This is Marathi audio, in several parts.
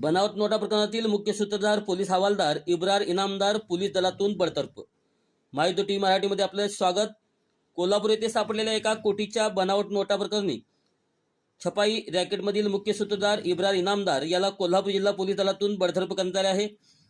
बनावट नोटा प्रकरणातील मुख्य सूत्रधार पोलीस हवालदार इब्रार इनामदार पोलीस दलातून बडतर्फ. माहिती टीव्ही मराठीमध्ये आपलं स्वागत. कोल्हापूर येथे सापडलेल्या एका कोटीच्या बनावट नोटा प्रकरणी छपाई रॅकेटमधील मुख्य सूत्रधार इब्रार इनामदार याला कोल्हापूर जिल्हा पोलीस दलातून बडतर्फ करण्यात आले आहे.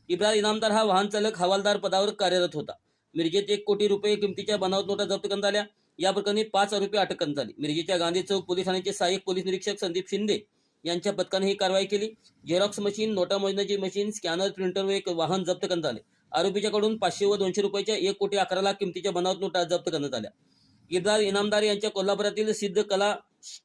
इब्रार इनामदार हा वाहन चालक हवालदार पदावर कार्यरत होता. मिरजेत एक कोटी रुपये किमतीच्या बनावट नोटा जप्त करण्यात आल्या. या प्रकरणी पाच आरोपी अटक करण्यात आली. मिरजेच्या गांधी चौक पोलीस ठाण्याचे सहाय्यक पोलीस निरीक्षक संदीप शिंदे यांच्या पथकाने ही कारवाई केली. झेरॉक्स मशीन नोटा मोजण्याची मशीन स्कॅनर प्रिंटर व एक वाहन जप्त करण्यात आले. आरोपीच्याकडून पाचशे व दोनशे रुपयाच्या एक कोटी अकरा लाख किमतीच्या बनावट नोटा जप्त करण्यात आल्या. गिरदार इनामदार यांच्या कोल्हापुरातील सिद्ध कला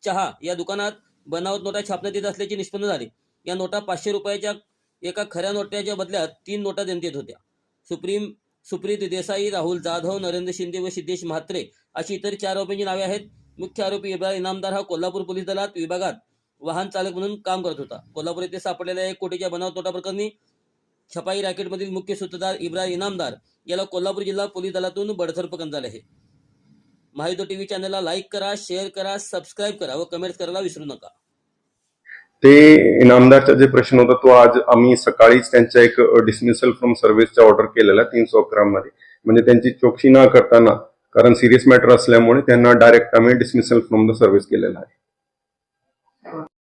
चहा या दुकानात बनावट नोटा छापण्यात येत असल्याचे निष्पन्न झाले. या नोटा पाचशे रुपयाच्या एका खऱ्या नोट्याच्या बदल्यात तीन नोटा देण्यात येत होत्या. सुप्रीम सुप्रीत देसाई राहुल जाधव नरेंद्र शिंदे व सिद्धेश म्हात्रे अशी इतर चार आरोपींची नावे आहेत. मुख्य आरोपी इब्राहिम इनामदार हा कोल्हापूर पोलीस दलात विभागात वाहन चालक म्हणून काम करत होता. कोल्हापूर येथे सापडलेल्या एक कोटीच्या बनाव नोटा प्रकरणी छपाई रॅकेटमधील मुख्य सूत्रधार इब्राहिम इनामदार याला कोल्हापूर जिल्हा पोलीस दलातून बडतर्फ करण्यात आले आहे. महायुद्ध टीव्ही चॅनलला लाईक करा शेअर करा सबस्क्राईब करा व कमेंट्स करायला विसरू नका. ते इनामदारचा जे प्रश्न होता तो आज आम्ही सकाळीच त्यांचा एक डिसमिसल फ्रॉम सर्व्हिसचा ऑर्डर केलेला तीनशे अकरा मध्ये. म्हणजे त्यांची चौकशी न करताना कारण सिरियस मॅटर असल्यामुळे त्यांना डायरेक्ट आम्ही डिसमिसल फ्रॉम द सर्व्हिस केलेला आहे.